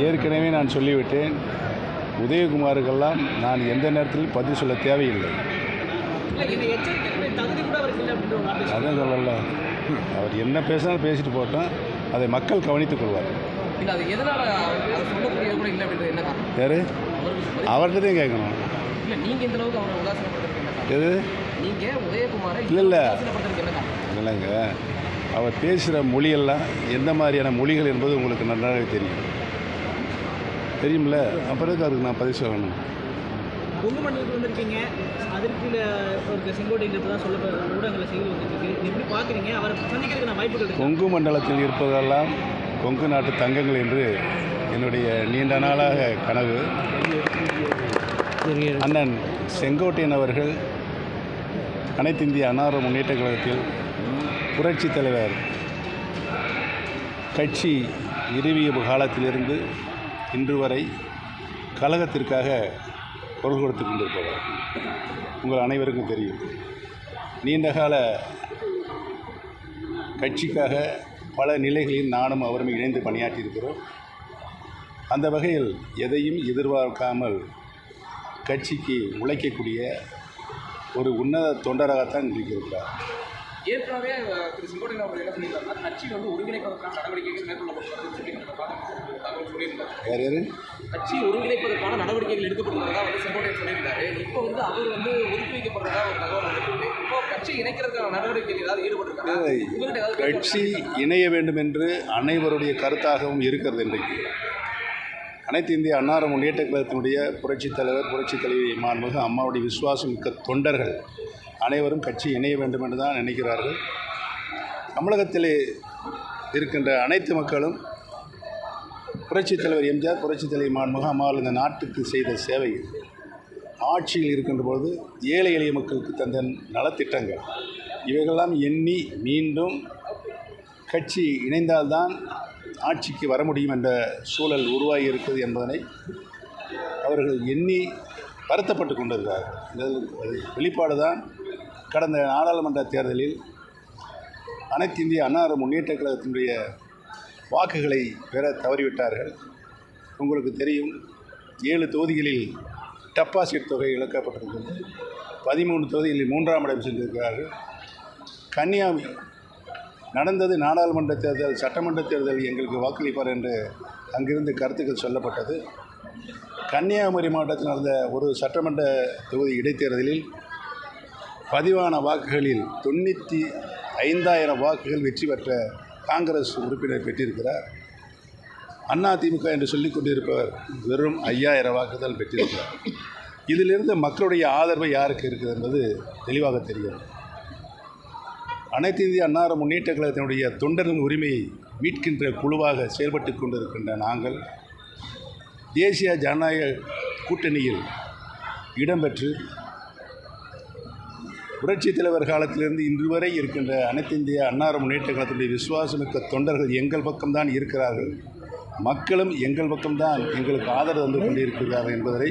ஏற்கனவே நான் சொல்லிவிட்டேன். உதயகுமாருக்கெல்லாம் நான் எந்த நேரத்திலும் பதில் சொல்ல தேவையில்லை. அதான் சொல்லல. அவர் என்ன பேசினாலும் பேசிட்டு போட்டோம் அதை மக்கள் கவனித்துக் கொள்வார். யார்? அவர்கிட்ட தான் கேட்கணும். எது? இல்ல, இல்ல. இல்லைங்க. அவர் பேசுகிற மொழியெல்லாம் எந்த மாதிரியான மொழிகள் என்பது உங்களுக்கு நன்றாக தெரியும். தெரியும்ல? அப்புறம் அதுக்கு நான் பதிவு சொல்லணும் கொங்கு மண்டலத்தில் வந்திருக்கீங்க. அதற்கு ஒரு செங்கோட்டையில் தான் சொல்ல ஊடகங்களில் செய்தி வந்துருக்கு. எப்படி பார்க்குறீங்க? அவரை சந்திக்கிறதுக்கு நான் வாய்ப்புகள் இருக்கு கொங்கு மண்டலத்தில் இருப்பதெல்லாம் கொங்கு நாட்டு தங்கங்கள் என்று என்னுடைய நீண்ட நாளாக கனவு. அண்ணன் செங்கோட்டையன் அவர்கள் அனைத்து இந்திய அன்னார முன்னேற்ற கழகத்தில் புரட்சி தலைவர். கட்சி நிறுவிய காலத்திலிருந்து இன்று வரை கழகத்திற்காக குரல் கொடுத்து கொண்டிருப்பவர். உங்கள் அனைவருக்கும் தெரியும். நீண்டகால கட்சிக்காக பல நிலைகளில் நானும் அவரும் இணைந்து பணியாற்றியிருக்கிறோம். அந்த வகையில் எதையும் எதிர்பார்க்காமல் கட்சிக்கு உழைக்கக்கூடிய ஒரு உன்னத தொண்டராகத்தான் இன்றைக்கு இருக்கிறார். ஏற்கனவே திரு செங்கோட்டையன் அவர் என்ன சொல்லியிருக்காருன்னா கட்சி வந்து ஒருங்கிணைப்பதற்கான நடவடிக்கைகள் மேற்கொள்ளப்பட்டது சொல்லி தகவல் சொல்லியிருந்தார். யார் யார்? கட்சி ஒருங்கிணைப்பதற்கான நடவடிக்கைகள் எடுக்கப்படுவதாக வந்து செங்கோட்டையன் சொல்லியிருக்காரு இப்போ வந்து அவர் வந்து ஒதுக்கி வைக்கப்படுறதா ஒரு தகவல் வந்துருக்கு இப்போ கட்சி இணைக்கிறதுக்கான நடவடிக்கைகள் ஏதாவது ஈடுபட்டிருக்காங்க கட்சி இணைய வேண்டும் என்று அனைவருடைய கருத்தாகவும் இருக்கிறது இன்றைக்கு. அனைத்து இந்திய அன்னார முன்னேற்ற கழகத்தினுடைய புரட்சித் தலைவர் புரட்சித் தலைவி மாண்புமிகு அம்மாவுடைய விசுவாசம் மிக்க தொண்டர்கள் அனைவரும் கட்சி இணைய வேண்டும் என்று தான் நினைக்கிறார்கள். தமிழகத்திலே இருக்கின்ற அனைத்து மக்களும் புரட்சித் தலைவர் எம்ஜிஆர் புரட்சித் தலைவர் மாண்புமிகு அம்மாவில் இந்த நாட்டுக்கு செய்த சேவை. ஆட்சியில் இருக்கின்ற பொழுது ஏழை எளிய மக்களுக்கு தந்த நலத்திட்டங்கள். இவைகளெல்லாம் எண்ணி மீண்டும் கட்சி இணைந்தால்தான் ஆட்சிக்கு வர முடியும் என்ற சூழல் உருவாகி இருக்கிறது என்பதனை அவர்கள் எண்ணி வருத்தப்பட்டு கொண்டிருக்கிறார்கள். வெளிப்பாடு தான் கடந்த நாடாளுமன்ற தேர்தலில் அனைத்து இந்திய அன்னார முன்னேற்ற கழகத்தினுடைய வாக்குகளை பெற தவறிவிட்டார்கள். உங்களுக்கு தெரியும் ஏழு தொகுதிகளில் டெபாசிட் தொகை இழக்கப்பட்டிருக்கிறது. பதிமூணு தொகுதிகளில் மூன்றாம் இடம் சென்றிருக்கிறார்கள். கன்னியாமி நடந்தது நாடாளுமன்ற தேர்தல் சட்டமன்ற தேர்தல் எங்களுக்கு வாக்களிப்பார் என்று அங்கிருந்து கருத்துக்கள் சொல்லப்பட்டது. கன்னியாகுமரி மாவட்டத்தில் நடந்த ஒரு சட்டமன்ற தொகுதி இடைத்தேர்தலில் பதிவான வாக்குகளில் தொண்ணூற்றி ஐந்தாயிரம் வாக்குகள் வெற்றி பெற்ற காங்கிரஸ் உறுப்பினர் பெற்றிருக்கிறார். அண்ணா திமுக என்று சொல்லிக் கொண்டிருப்பவர் வெறும் ஐயாயிரம் வாக்குகள் பெற்றிருக்கிறார். இதிலிருந்து மக்களுடைய ஆதரவு யாருக்கு இருக்குது என்பது தெளிவாக தெரியும். அனைத்து இந்திய அன்னார முன்னேற்ற கழகத்தினுடைய தொண்டர்களின் உரிமையை மீட்கின்ற குழுவாக செயல்பட்டு கொண்டிருக்கின்ற நாங்கள் தேசிய ஜனநாயக கூட்டணியில் இடம்பெற்று புரட்சித் தலைவர் காலத்திலிருந்து இன்று வரை இருக்கின்ற அனைத்து இந்திய அன்னார முன்னேற்ற கழகத்தினுடைய விசுவாசமிக்க தொண்டர்கள் எங்கள் பக்கம்தான் இருக்கிறார்கள். மக்களும் எங்கள் பக்கம்தான் எங்களுக்கு ஆதரவு தந்து கொண்டிருக்கிறார்கள் என்பதை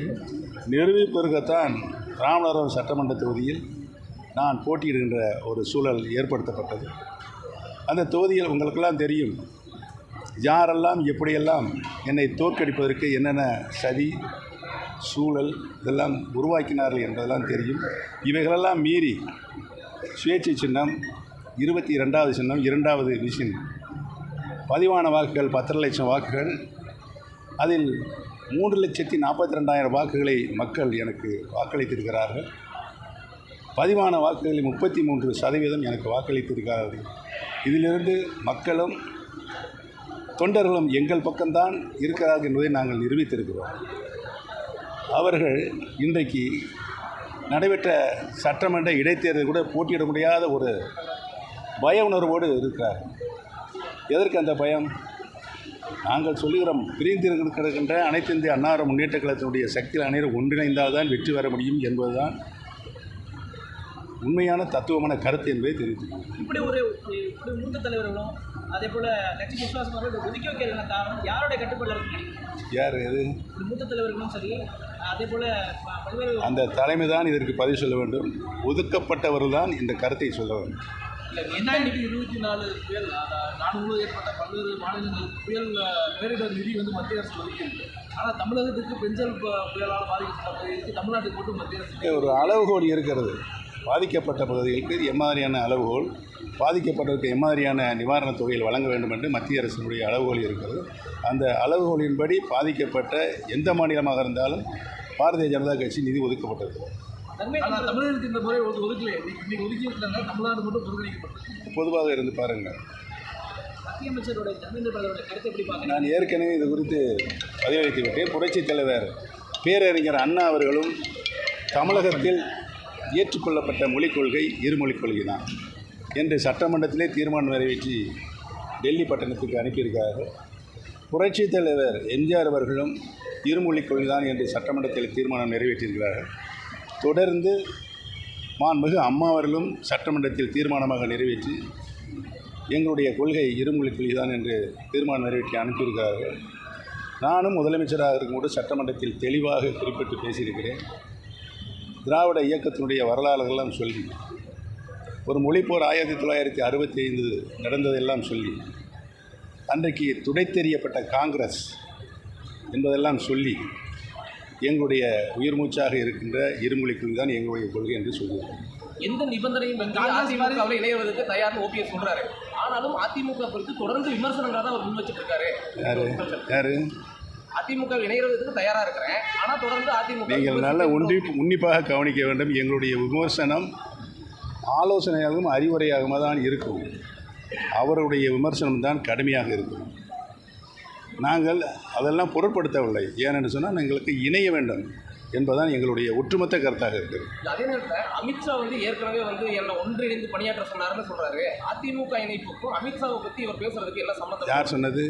நிரூபிப்பதற்குத்தான் ராமநாதபுரம் சட்டமன்ற தொகுதியில் நான் போட்டியிடுகின்ற ஒரு சூழல் ஏற்படுத்தப்பட்டது. அந்த தொகுதியில் உங்களுக்கெல்லாம் தெரியும் யாரெல்லாம் எப்படியெல்லாம் என்னை தோற்கடிப்பதற்கு என்னென்ன சதி சூழல் இதெல்லாம் உருவாக்கினார்கள் என்பதெல்லாம் தெரியும். இவைகளெல்லாம் மீறி சுயேட்சை சின்னம் இருபத்தி ரெண்டாவது சின்னம் இரண்டாவது மிஷின். பதிவான வாக்குகள் பத்தரை லட்சம் வாக்குகள். அதில் மூன்று லட்சத்தி நாற்பத்தி ரெண்டாயிரம் வாக்குகளை மக்கள் எனக்கு வாக்களித்திருக்கிறார்கள். பதிவான வாக்குகளில் முப்பத்தி மூன்று சதவீதம் எனக்கு வாக்களித்திருக்கிறார்கள். இதிலிருந்து மக்களும் தொண்டர்களும் எங்கள் பக்கம்தான் இருக்கிறார்கள் என்பதை நாங்கள் நிரூபித்திருக்கிறோம். அவர்கள் இன்றைக்கு நடைபெற்ற சட்டமன்ற இடைத்தேர்தல் கூட போட்டியிட முடியாத ஒரு பய உணர்வோடு இருக்கிறார் எதற்கு அந்த பயம்? நாங்கள் சொல்லுகிறோம் பிரிந்து கிடக்கின்ற அனைத்து இந்திய அன்னார முன்னேற்ற கழகத்தினுடைய சக்தியில் அனைவரும் ஒன்றிணைந்தால் தான் வெற்றி பெற முடியும் என்பதுதான் உண்மையான தத்துவமான கருத்து என்பதை தெரிவித்துக்கிறேன் இப்படி ஒரு இப்படி மூத்த தலைவர்களும் அதே போல கட்சி விசுவாசமாக இதை ஒதுக்கி வைக்கிறதுக்கான காரணம் யாருடைய கட்டுப்பாடு யார் எது? மூத்த தலைவர்களும் சரி அந்த தலைமை தான் இதற்கு பதில் சொல்ல வேண்டும். ஒதுக்கப்பட்டவர்கள் தான் இந்த கருத்தை சொல்ல வேண்டும். ரெண்டாயிரத்தி இருபத்தி நாலு புயல் நாடு முழுவதும் ஏற்பட்ட பல்வேறு மாநிலங்களுக்கு புயல் அஹ், பேரிடர் நிதி வந்து மத்திய அரசு ஒதுக்கியிருக்கு. ஆனால் தமிழகத்துக்கு பெஞ்சல் புயலால் பாதிக்கப்பட்ட பகுதிக்கு தமிழ்நாட்டுக்கு மட்டும் மத்திய அரசு ஒரு அளவுகோல் இருக்கிறது. பாதிக்கப்பட்ட பகுதிகளுக்கு எம்மாதிரியான அளவுகோல் பாதிக்கப்பட்டவருக்கு எம்மாதிரியான நிவாரணத் தொகைகள் வழங்க வேண்டும் என்று மத்திய அரசினுடைய அளவுகோல் இருக்கிறது. அந்த அளவுகோலின்படி பாதிக்கப்பட்ட எந்த மாநிலமாக இருந்தாலும் பாரதிய ஜனதா கட்சி நிதி ஒதுக்கப்பட்டது. நன்மை ஆனால் தமிழகத்துக்கு இந்த முறை ஒது- ஒதுக்கலையே. இன்னைக்கு இன்னைக்கு ஒதுக்கி இருக்காங்க தமிழ்நாடு மட்டும் புறக்கணிக்கப்பட்டது பொதுவாக இருந்து பாருங்கள். நான் ஏற்கனவே இது குறித்து பதிலளித்து விட்டேன். புரட்சித் தலைவர் பேரறிஞர் அண்ணா அவர்களும் தமிழகத்தில் ஏற்றுக்கொள்ளப்பட்ட மொழிக் கொள்கை இருமொழிக் கொள்கை தான் என்று சட்டமன்றத்திலே தீர்மானம் நிறைவேற்றி டெல்லி பட்டணத்துக்கு அனுப்பியிருக்கிறார்கள். புரட்சித் தலைவர் எம்ஜிஆர் அவர்களும் இருமொழிக் கொள்கை தான் என்று சட்டமன்றத்தில் தீர்மானம் நிறைவேற்றியிருக்கிறார்கள். தொடர்ந்து மாண்புமிகு அம்மா அவர்களும் சட்டமன்றத்தில் தீர்மானமாக நிறைவேற்றி எங்களுடைய கொள்கை இருமொழிக் கொள்கை தான் என்று தீர்மானம் நிறைவேற்றி அனுப்பியிருக்கிறார்கள். நானும் முதலமைச்சராக இருக்கும்போது சட்டமன்றத்தில் தெளிவாக குறிப்பிட்டு பேசியிருக்கிறேன். திராவிட இயக்கத்தினுடைய வரலாறுகளெல்லாம் சொல்லி ஒரு மொழிப்போர் ஆயிரத்தி தொள்ளாயிரத்தி அறுபத்தி ஐந்து நடந்ததெல்லாம் சொல்லி அன்றைக்கு துடைத்தெறியப்பட்ட காங்கிரஸ் என்பதெல்லாம் சொல்லி எங்களுடைய உயிர் மூச்சாக இருக்கின்ற இருமொழிக் கொள்கை தான் எங்களுடைய கொள்கை என்று சொல்லியிருக்கேன் எந்த நிபந்தனையும் அதிமுகவில் இணைவதற்கு தயார்னு ஓபிஎஸ் சொல்றாரு. ஆனாலும் அதிமுக குறித்து தொடர்ந்து விமர்சனங்களை தான் அவர் முன் வச்சுட்டு இருக்காரு. யார்? யார்? அதிமுக இணைகிறதுக்கு தயாரா இருக்கிறேன். ஆனா தொடர்ந்து அதிமுக நீங்கள் நல்ல உன்றி உன்னிப்பாக கவனிக்க வேண்டும். எங்களுடைய விமர்சனம் ஆலோசனையாகவும் அறிவுரையாகவும் தான் இருக்கும். அவருடைய விமர்சனம் தான் கடுமையாக இருக்கும். நாங்கள் அதெல்லாம் பொருட்படுத்தவில்லை. ஏனென்று சொன்னால் எங்களுக்கு இணைய வேண்டும் என்பதுதான் எங்களுடைய ஒட்டுமொத்த கருத்தாக இருக்கிறது அதே நேரத்தில் அமித்ஷா வந்து ஏற்கனவே வந்து என்னை ஒன்றிணைந்து பணியாற்ற சொன்னாருன்னு சொல்றாரு. அதிமுக இணைப்புக்கும் அமித்ஷாவை பத்தி இவர் பேசுறதுக்கு என்ன சம்மந்தம்? யார் சொன்னது?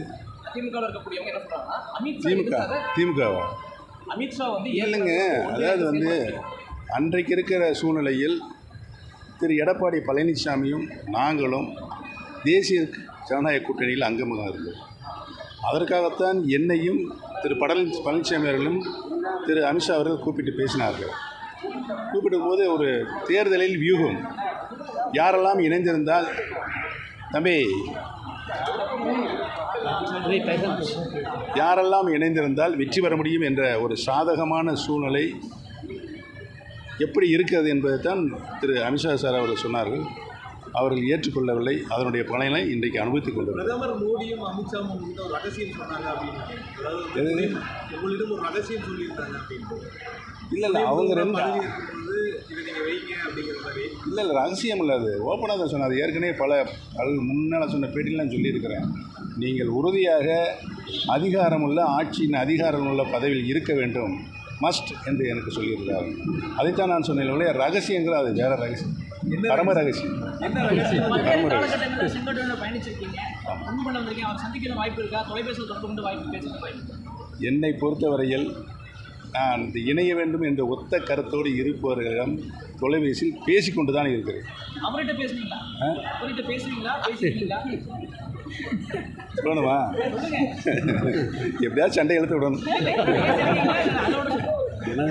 அதிமுகவில் இருக்கக்கூடியவங்க என்ன சொல்றாங்கன்னா அமித்ஷா திமுக திமுகவா? அமித்ஷா வந்து இல்லைங்க அதாவது வந்து அன்றைக்கு இருக்கிற சூழ்நிலையில் திரு எடப்பாடி பழனிசாமியும் நாங்களும் தேசிய ஜனநாயக கூட்டணியில் அங்கமாக இருந்தோம். அதற்காகத்தான் என்னையும் திரு பழனி பழனிசாமி அவர்களும் திரு அமித்ஷா அவர்கள் கூப்பிட்டு பேசினார்கள். கூப்பிடும் போது ஒரு தேர்தலில் வியூகம். யாரெல்லாம் இணைந்திருந்தால் தம்பி யாரெல்லாம் இணைந்திருந்தால் வெற்றி பெற முடியும் என்ற ஒரு சாதகமான சூழ்நிலை எப்படி இருக்கிறது என்பதை தான் திரு அமித்ஷா சார் அவர்கள் சொன்னார்கள். அவர்கள் ஏற்றுக்கொள்ளவில்லை. அதனுடைய பலனை இன்றைக்கு அனுபவித்துக் கொண்டிருக்கிறார் இல்லை இல்லை அவங்க ரெண்டு இல்லை இல்லை ரகசியம் இல்லை அது. ஓப்பனாக தான் சொன்னார். ஏற்கனவே பல பல முன்னால் சொன்ன பேட்டியில் நான் சொல்லியிருக்கிறேன். நீங்கள் உறுதியாக அதிகாரமுள்ள ஆட்சியின் அதிகாரமுள்ள பதவியில் இருக்க வேண்டும். மஸ்ட் என்று எனக்கு சொல்லியிருக்கிறார். அதைத்தான் நான் சொன்னேன் ஒழிய ரகசியங்கள் அது வேற ரகசியம். பரம ரகசியம்? பரம ரகசியம்? என்னை பொறுத்தவரையில் நான் இணைய வேண்டும் என்ற ஒத்த கருத்தோடு இருப்பவர்களிடம் தொலைபேசியில் பேசிக்கொண்டு தான் இருக்கிறேன் சொல்லணுமா? எப்படியாவது சண்டை இழுத்து விடணும்.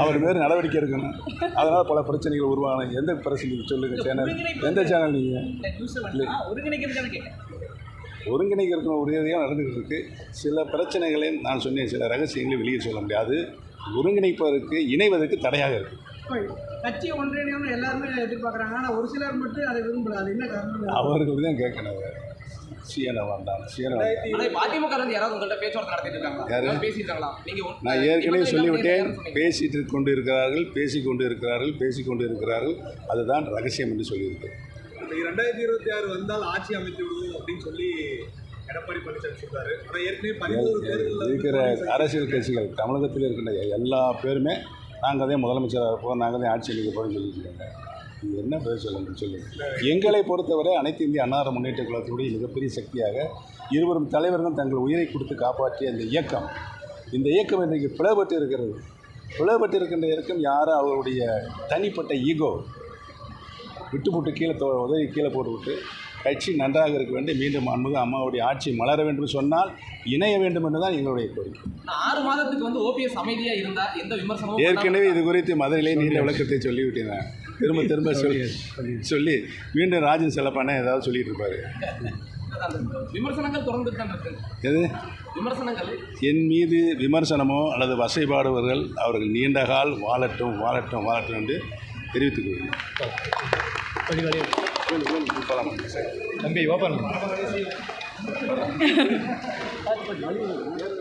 அவர் மேல் நடவடிக்கை எடுக்கணும். அதனால் பல பிரச்சனைகள் உருவாகணும். எந்த பிரச்சனை? சொல்லுங்கள் சேனல். எந்த சேனல் நீங்கள் இந்த நியூஸை வந்து ஒருங்கிணைக்கிறதுக்கான கேட்குறேன் ஒருங்கிணைக்கிற உறுதியாக நடந்துகிட்டு இருக்கு. சில பிரச்சனைகளை நான் சொன்னேன். சில ரகசியங்களை வெளியே சொல்ல முடியாது. ஒருங்கிணைப்பதற்கு இணைவதற்கு தடையாக இருக்குது கட்சி ஒன்றிணையம்னு எல்லாருமே எதிர்பார்க்குறாங்க. ஆனால் ஒரு சிலர் மட்டும் அதை விரும்பல. அது என்ன காரணம் அவர்கள் தான். கேட்கணும் சீன அதிமுக யாராவது பேச்சுவார்த்தை நடத்திட்டு ஒன்- நான் ஏற்கனவே சொல்லிவிட்டேன். பேசிட்டு கொண்டு இருக்கிறார்கள் பேசி கொண்டு இருக்கிறார்கள் பேசி கொண்டு இருக்கிறார்கள் அதுதான் ரகசியம் என்று சொல்லியிருக்கேன். இந்த ரெண்டாயிரத்தி இருபத்தி ஆறு வந்தால் ஆட்சி அமைத்து விடுவோம் அப்படின்னு சொல்லி இருக்கிற அரசியல் கட்சிகள் தமிழகத்தில் இருக்கின்ற எல்லா பேருமே நாங்கள் தான் முதலமைச்சராக இருப்போம் நாங்கள் தான் ஆட்சி அளிக்க போகிறோம்னு சொல்லிட்டு இருக்காங்க இது என்ன பேர் சொல்லுங்க. சொல்லுங்கள் எங்களை பொறுத்தவரை அனைத்து இந்திய அன்னார முன்னேற்ற கழகத்தினுடைய மிகப்பெரிய சக்தியாக இருவரும் தலைவர்களும் தங்கள் உயிரை கொடுத்து காப்பாற்றிய அந்த இயக்கம் இந்த இயக்கம் இன்றைக்கு பிளவுபட்டு இருக்கிறது. பிளவுபட்டு இருக்கின்ற இயக்கம் யாரும் அவருடைய தனிப்பட்ட ஈகோ விட்டு போட்டு கீழே தோ உதவி கீழே போட்டுவிட்டு கட்சி நன்றாக இருக்க வேண்டும். மீண்டும் அன்முக அம்மாவுடைய ஆட்சி மலர வேண்டும் சொன்னால் இணைய வேண்டும் என்று தான் எங்களுடைய கோரிக்கை. ஆறு மாதத்துக்கு வந்து ஓபிஎஸ் அமைதியா இருந்தா எந்த விமர்சனமும் ஏற்கனவே இது குறித்து மதுரையிலே நீண்ட விளக்கத்தை சொல்லிவிட்டேன் திரும்ப திரும்ப சொல்லி சொல்லி மீண்டும் ராஜன் செல்லப்பானே ஏதாவது சொல்லிட்டு இருப்பாரு. விமர்சனங்கள் தொடர்ந்து தான் இருக்கு. எது? விமர்சனங்கள். என் மீது விமர்சனமோ அல்லது வசைபாடுவர்கள் அவர்கள் நீண்ட கால் வாழட்டும் வாழட்டும் வாழட்டும் என்று தெரிவித்துக் கொள்கிறேன். தம்பி ஓப்பன்